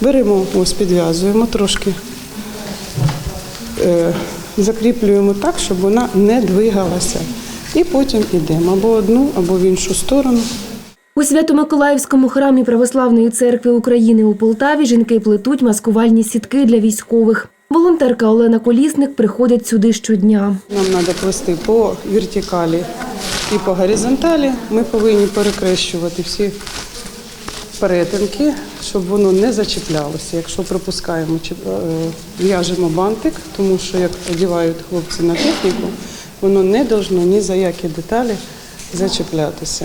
Беремо, ось підв'язуємо трошки, е, закріплюємо так, щоб вона не двигалася. І потім йдемо або одну, або в іншу сторону. У Свято-Миколаївському храмі Православної церкви України у Полтаві жінки плетуть маскувальні сітки для військових. Волонтерка Олена Колісник приходить сюди щодня. Нам треба плести по вертикалі і по горизонталі. Ми повинні перекрещувати всі перетинки, щоб воно не зачіплялося. Якщо пропускаємо, чи- е, в'яжемо бантик, тому що як одягають хлопці на техніку, воно не должно ні за які деталі зачіплятися.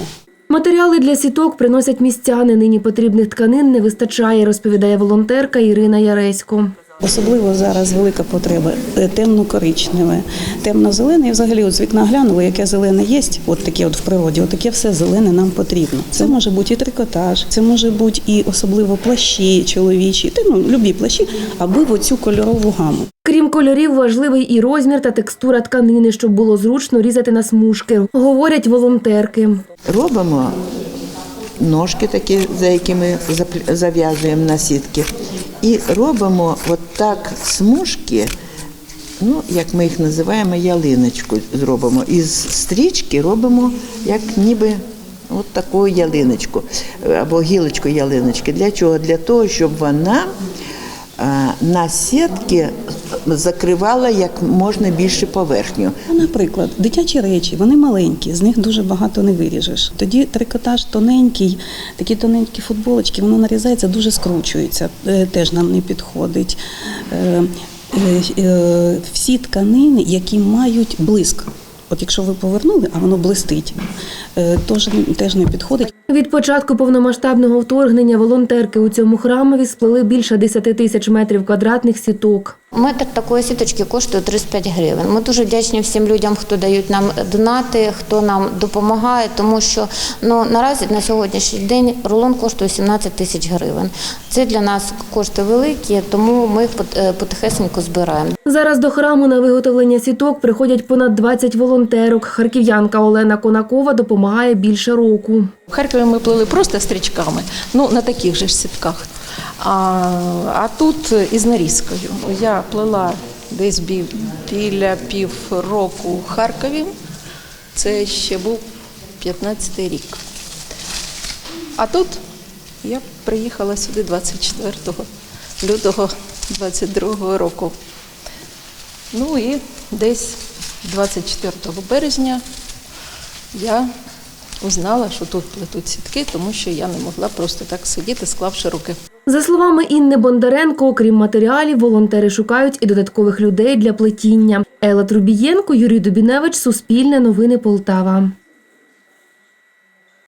Матеріали для сіток приносять містяни. Нині потрібних тканин не вистачає, розповідає волонтерка Ірина Яресько. Особливо зараз велика потреба е, темно-коричневе, темно-зелене. І взагалі от з вікна глянули, яке зелене є, от таке от в природі, от таке все зелене нам потрібно. Це може бути і трикотаж, це може бути і особливо плащі чоловічі, та, ну, любі плащі, аби в оцю кольорову гаму. Крім кольорів, важливий і розмір та текстура тканини, щоб було зручно різати на смужки, говорять волонтерки. Робимо ножки такі, за якими зав'язуємо на сітки. І робимо от так смужки, ну, як ми їх називаємо, ялиночку зробимо. Із стрічки робимо як ніби от таку ялиночку або гілочку ялиночки. Для чого? Для того, щоб вона на сітки закривала як можна більше поверхню. Ну, Наприклад, дитячі речі, вони маленькі, з них дуже багато не виріжеш. Тоді трикотаж тоненький, такі тоненькі футболочки, воно нарізається, дуже скручується, е, теж нам не підходить. Е, е, е, Всі тканини, які мають блиск. От якщо ви повернули, а воно блистить, е, теж, теж не підходить. Від початку повномасштабного вторгнення волонтерки у цьому храмові сплели більше 10 тисяч метрів квадратних сіток. Метр такої сіточки коштує 35 гривень. Ми дуже вдячні всім людям, хто дають нам донати, хто нам допомагає, тому що ну наразі на сьогоднішній день рулон коштує 17 тисяч гривень. Це для нас кошти великі, тому ми їх е, потихесенько збираємо. Зараз до храму на виготовлення сіток приходять понад 20 волонтерок. Харків'янка Олена Конакова допомагає більше року. В Харкові ми плели просто стрічками, ну на таких же ж сітках. А, а тут із нарізкою. Я плела десь бі- біля пів року в Харкові. Це ще був 15-й рік. А тут я приїхала сюди 24 лютого 22 року. Ну і десь 24 березня я узнала, що тут плетуть сітки, тому що я не могла просто так сидіти, склавши руки. За словами Інни Бондаренко, окрім матеріалів, волонтери шукають і додаткових людей для плетіння. Елла Трубієнко, Юрій Дубіневич, Суспільне новини Полтава.